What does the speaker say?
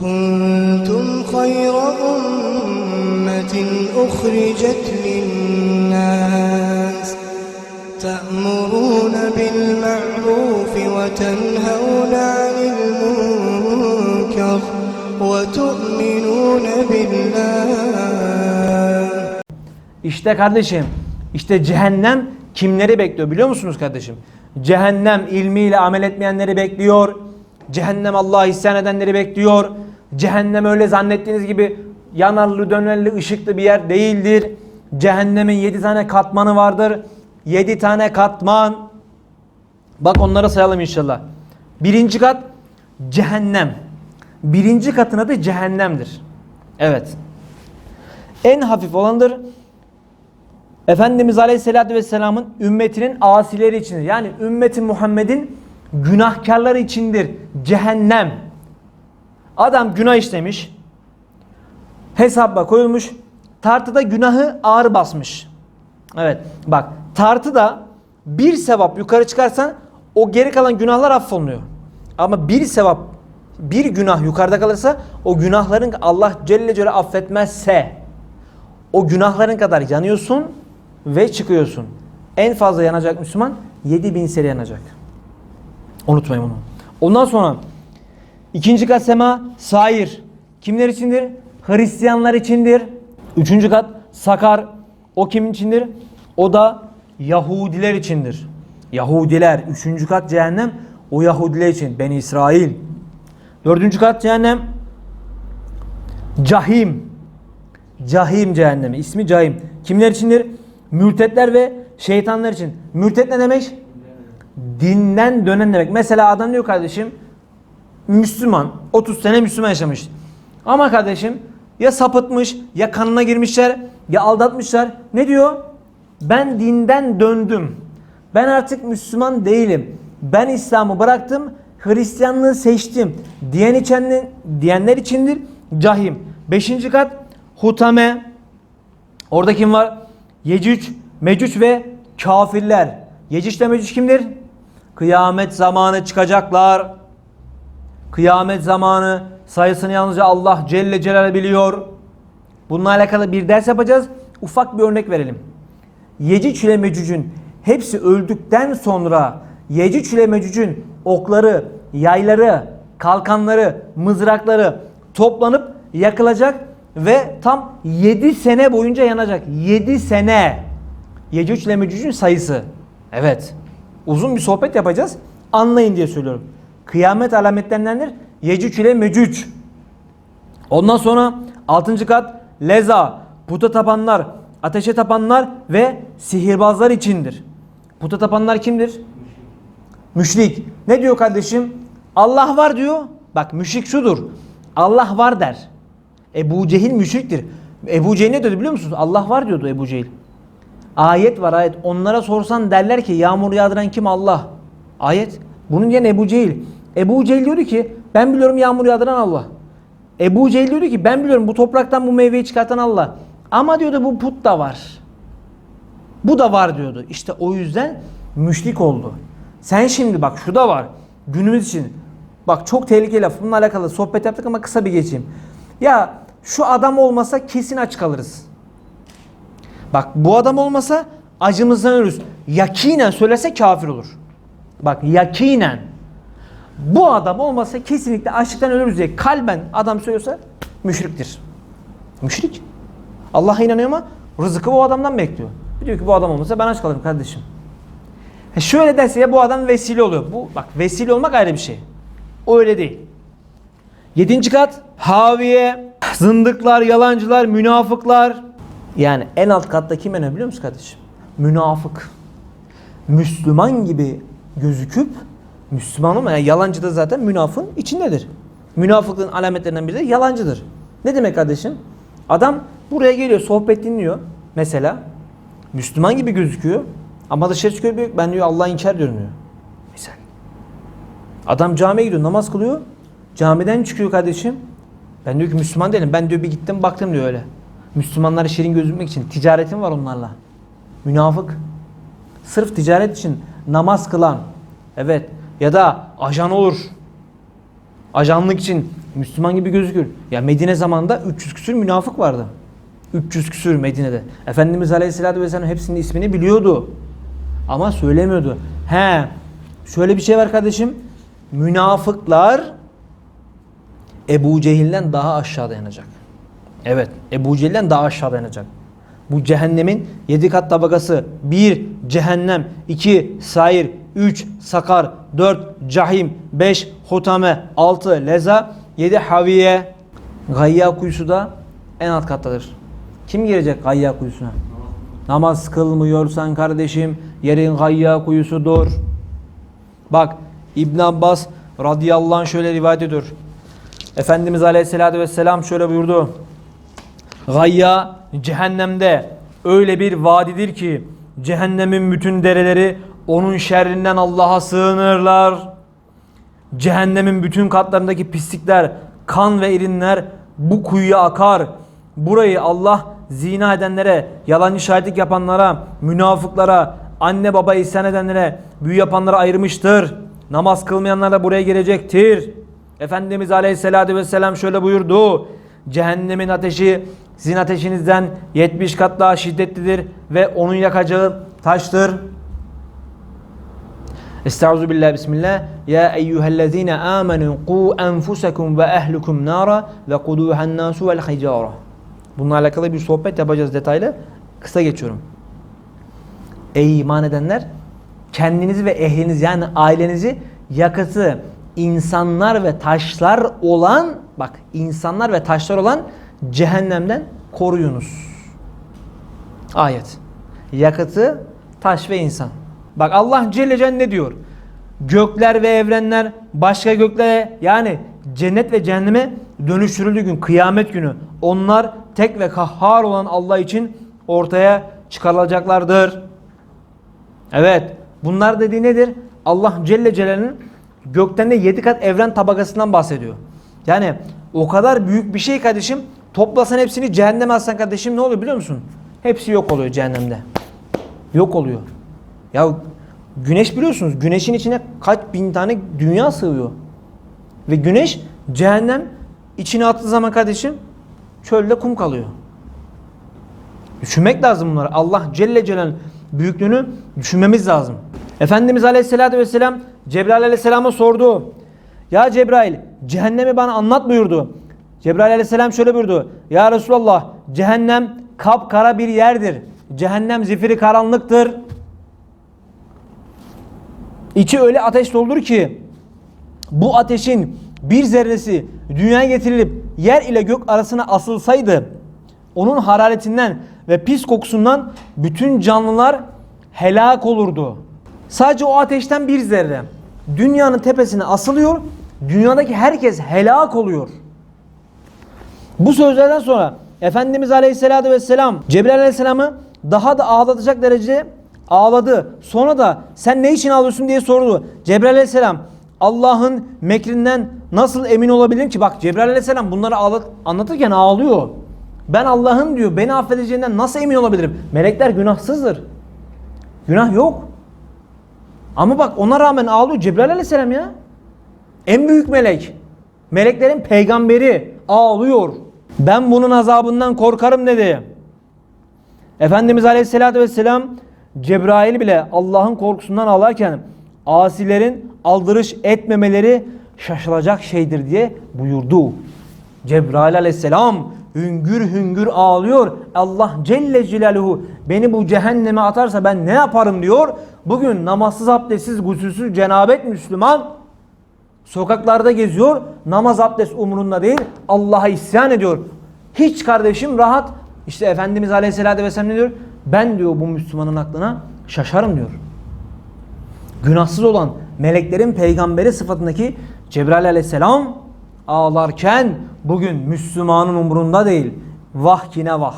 كنتم خير أمة أخرجت للناس تأمرون بالمعروف وتنهون عن المنكر وتؤمنون بالله İşte kardeşim, işte cehennem kimleri bekliyor biliyor musunuz kardeşim? Cehennem ilmiyle amel etmeyenleri bekliyor. Cehennem Allah'a isyan edenleri bekliyor. Cehennem öyle zannettiğiniz gibi yanarlı dönerli ışıklı bir yer değildir. Cehennemin 7 tane katmanı vardır. 7 tane katman. Bak onları sayalım inşallah. Birinci kat cehennem. Birinci katın adı cehennemdir. Evet. En hafif olandır. Efendimiz Aleyhisselatü Vesselam'ın ümmetinin asileri içindir. Yani ümmeti Muhammed'in günahkarları içindir. Cehennem. Adam günah işlemiş. Hesaba koyulmuş. Tartıda günahı ağır basmış. Evet bak tartıda bir sevap yukarı çıkarsan o geri kalan günahlar affolunuyor. Ama bir sevap bir günah yukarıda kalırsa o günahların Allah Celle Celle affetmezse o günahların kadar yanıyorsun ve çıkıyorsun. En fazla yanacak Müslüman 7000 sene yanacak. Unutmayın bunu. Ondan sonra ikinci kat sema sair. Kimler içindir? Hristiyanlar içindir. Üçüncü kat sakar. O kim içindir? O da Yahudiler içindir. Yahudiler. Üçüncü kat cehennem o Yahudiler için. Beni İsrail. Dördüncü kat cehennem Cahim. Cahim cehennemi. İsmi Cahim. Kimler içindir? Mürtetler ve şeytanlar için. Mürtet ne demek? Dinden dönen demek. Mesela adam diyor kardeşim Müslüman. 30 sene Müslüman yaşamış. Ama kardeşim ya sapıtmış ya kanına girmişler ya aldatmışlar. Ne diyor? Ben dinden döndüm. Ben artık Müslüman değilim. Ben İslam'ı bıraktım. Hristiyanlığı seçtim. Diyen içenler, diyenler içindir. Cahim. Beşinci kat Hutame. Orada kim var? Yecüc, Mecüc ve kafirler. Yecüc ile Mecüc kimdir? Kıyamet zamanı çıkacaklar. Kıyamet zamanı sayısını yalnızca Allah Celle Celal biliyor. Bununla alakalı bir ders yapacağız. Ufak bir örnek verelim. Yecüc ile Mecüc'ün hepsi öldükten sonra Yecüc ile Mecüc'ün okları, yayları, kalkanları, mızrakları toplanıp yakılacak ve tam 7 sene boyunca yanacak. 7 sene. Yecüc ile Mecüc'ün sayısı. Evet. Uzun bir sohbet yapacağız. Anlayın diye söylüyorum. Kıyamet alametlerindendir. Yecüc ile Mecüc. Ondan sonra 6. kat leza, puta tapanlar, ateşe tapanlar ve sihirbazlar içindir. Puta tapanlar kimdir? Müşrik. Ne diyor kardeşim? Allah var diyor. Bak müşrik şudur. Allah var der. Ebu Cehil müşriktir. Ebu Cehil ne dedi biliyor musunuz? Allah var diyordu Ebu Cehil. Ayet var ayet. Onlara sorsan derler ki yağmur yağdıran kim? Allah. Ayet. Bunun yerine Ebu Cehil. Ebu Cehil diyordu ki ben biliyorum yağmur yağdıran Allah. Ebu Cehil diyordu ki ben biliyorum bu topraktan bu meyveyi çıkartan Allah. Ama diyordu bu put da var. Bu da var diyordu. İşte o yüzden müşrik oldu. Sen şimdi bak şu da var. Günümüz için. Bak çok tehlikeli laf. Bununla alakalı sohbet yaptık ama kısa bir geçeyim. Ya şu adam olmasa kesin aç kalırız. Bak bu adam olmasa acımızdan ölürüz. Yakinen söylese kafir olur. Bak yakinen. Bu adam olmasa kesinlikle açlıktan ölürüz diye kalben adam söylüyorsa müşriktir. Müşrik. Allah'a inanıyor ama rızkı bu adamdan bekliyor. Diyor ki bu adam olmasa ben aç kalırım kardeşim. He şöyle derse ya bu adam vesile oluyor. Bu bak vesile olmak ayrı bir şey. O öyle değil. Yedinci kat haviye, zındıklar, yalancılar, münafıklar. Yani en alt katta kim ne biliyor musun kardeşim? Münafık. Müslüman gibi gözüküp Müslüman ama yani yalancı da zaten münafığın içindedir. Münafıklığın alametlerinden biri de yalancıdır. Ne demek kardeşim? Adam buraya geliyor, sohbet dinliyor mesela. Müslüman gibi gözüküyor ama dışarı çıkıyor diyor ben diyor Allah'ı inkar ediyorum diyor. Misal. Adam camiye gidiyor, namaz kılıyor. Camiden çıkıyor kardeşim. Ben diyor ki Müslüman değilim. Ben diyor bir gittim baktım diyor öyle. Müslümanlara şirin gözükmek için ticaretim var onlarla. Münafık. Sırf ticaret için namaz kılan. Evet. Ya da ajan olur. Ajanlık için Müslüman gibi gözükür. Ya Medine zamanında 300 küsür münafık vardı. 300 küsür Medine'de. Efendimiz Aleyhisselatü Vesselam hepsinin ismini biliyordu. Ama söylemiyordu. He, şöyle bir şey var kardeşim. Münafıklar Ebu Cehil'den daha aşağıda yanacak. Evet, Ebu Cehil'den daha aşağıda yanacak. Bu cehennemin 7 kat tabakası 1 cehennem, 2 sair, 3 sakar, 4 cahim, 5 hutame, 6 leza, 7 haviye. Gayya kuyusu da en alt kattadır. Kim girecek gayya kuyusuna? Namaz kılmıyorsan kardeşim yerin gayya kuyusudur. Bak İbn Abbas radıyallahu anh şöyle rivayet ediyor. Efendimiz Aleyhisselatü Vesselam şöyle buyurdu. Gayya cehennemde öyle bir vadidir ki cehennemin bütün dereleri onun şerrinden Allah'a sığınırlar. Cehennemin bütün katlarındaki pislikler, kan ve irinler bu kuyuya akar. Burayı Allah zina edenlere, yalancı şahitlik yapanlara, münafıklara, anne baba isyan edenlere, büyü yapanlara ayırmıştır. Namaz kılmayanlar da buraya gelecektir. Efendimiz Aleyhisselatü Vesselam şöyle buyurdu. Cehennemin ateşi sizin ateşinizden 70 kat daha şiddetlidir ve onun yakacağı taştır. Estaizu billah bismillah. Ya eyyühellezine amenu qu enfusekum ve ehlukum nara ve kuduhan nasu vel hicara. Bununla alakalı bir sohbet yapacağız detaylı. Kısa geçiyorum. Ey iman edenler kendinizi ve ehliniz yani ailenizi yakıtı insanlar ve taşlar olan bak insanlar ve taşlar olan cehennemden koruyunuz. Ayet. Yakıtı taş ve insan. Bak Allah Celle Celle ne diyor? Gökler ve evrenler başka göklere yani cennet ve cehenneme dönüştürüldüğü gün kıyamet günü onlar tek ve kahhar olan Allah için ortaya çıkarılacaklardır. Evet bunlar dediği nedir? Allah Celle Celal'in gökten de 7 kat evren tabakasından bahsediyor. Yani o kadar büyük bir şey kardeşim toplasan hepsini cehenneme atsan kardeşim ne oluyor biliyor musun? Hepsi yok oluyor cehennemde. Yok oluyor. Ya güneş biliyorsunuz güneşin içine kaç bin tane dünya sığıyor. Ve güneş cehennem içine attığı zaman kardeşim çölde kum kalıyor. Düşünmek lazım bunları. Allah Celle Celal büyüklüğünü düşünmemiz lazım. Efendimiz Aleyhisselatü Vesselam Cebrail Aleyhisselam'a sordu. Ya Cebrail cehennemi bana anlat buyurdu. Cebrail Aleyhisselam şöyle buyurdu. Ya Resulallah cehennem kapkara bir yerdir. Cehennem zifiri karanlıktır. İçi öyle ateş doldur ki bu ateşin bir zerresi dünyaya getirilip yer ile gök arasına asılsaydı onun hararetinden ve pis kokusundan bütün canlılar helak olurdu. Sadece o ateşten bir zerre dünyanın tepesine asılıyor. Dünyadaki herkes helak oluyor. Bu sözlerden sonra Efendimiz Aleyhisselatü Vesselam Cebrail Aleyhisselam'ı daha da ağlatacak derecede ağladı. Sonra da sen ne için ağlıyorsun diye sordu. Cebrail Aleyhisselam Allah'ın mekrinden nasıl emin olabilirim ki? Bak Cebrail Aleyhisselam bunları anlatırken ağlıyor. Ben Allah'ın diyor beni affedeceğinden nasıl emin olabilirim? Melekler günahsızdır. Günah yok. Ama bak ona rağmen ağlıyor Cebrail Aleyhisselam ya. En büyük melek. Meleklerin peygamberi ağlıyor. Ben bunun azabından korkarım dedi. Efendimiz Aleyhisselatü Vesselam Cebrail bile Allah'ın korkusundan ağlarken asilerin aldırış etmemeleri şaşılacak şeydir diye buyurdu. Cebrail Aleyhisselam hüngür hüngür ağlıyor. Allah Celle Celaluhu beni bu cehenneme atarsa ben ne yaparım diyor. Bugün namazsız, abdestsiz, gusülsüz, cenabet Müslüman sokaklarda geziyor. Namaz, abdest umurunda değil. Allah'a isyan ediyor. Hiç kardeşim rahat. İşte Efendimiz Aleyhisselatü Vesselam ne diyor? Ben diyor bu Müslümanın aklına şaşarım diyor. Günahsız olan meleklerin peygamberi sıfatındaki Cebrail Aleyhisselam ağlarken bugün Müslümanın umurunda değil. Vah ki ne vah.